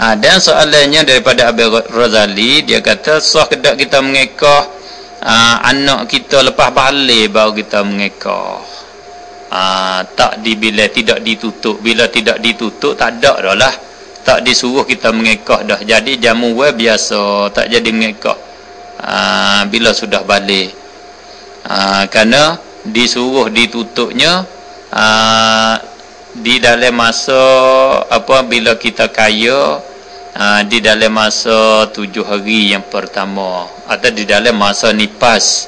ha, dan soalannya daripada Abu Razali dia kata sah kedak kita mengekah ha, anak kita lepas balik baru kita mengekah ha, tak dibila tidak ditutup. Bila tidak ditutup tak ada dah lah. Tak disuruh kita mengekah dah. Jadi jamu we biasa. Tak jadi mengekah ha, bila sudah balik. Ha, kerana disuruh ditutupnya ha, di dalam masa apa bila kita kaya uh, di dalam masa tujuh hari yang pertama atau di dalam masa nipas.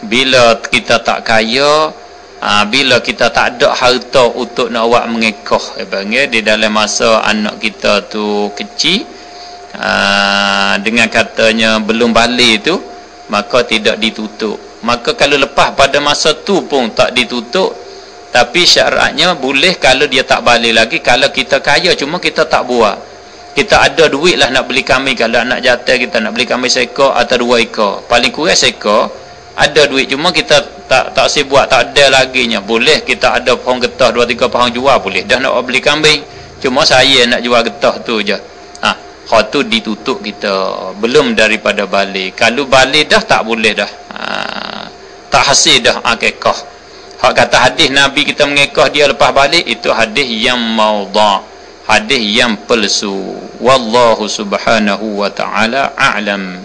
Bila kita tak kaya uh, bila kita tak ada harta untuk nak buat mengekah ya, di dalam masa anak kita tu kecil uh, dengan katanya belum balik tu maka tidak ditutup. Maka kalau lepas pada masa tu pun tak ditutup tapi syaratnya boleh kalau dia tak balik lagi kalau kita kaya cuma kita tak buat kita ada duit lah nak beli kambing. Kalau anak jatah kita nak beli kambing seekor atau dua ekor. Paling kurang seekor ada duit. Cuma kita tak tak si buat tak ada lagi nya boleh kita ada pohon getah dua tiga pohon jual boleh. Dah nak beli kambing cuma saya nak jual getah tu je. Ha hal tu ditutup kita. Belum daripada balik. Kalau balik dah tak boleh dah. Ha, tak hasil dah. Akikah hak kata hadis nabi kita mengekah dia lepas balik itu hadis yang maudha hadis yang palsu. Wallahu subhanahu wa ta'ala a'lam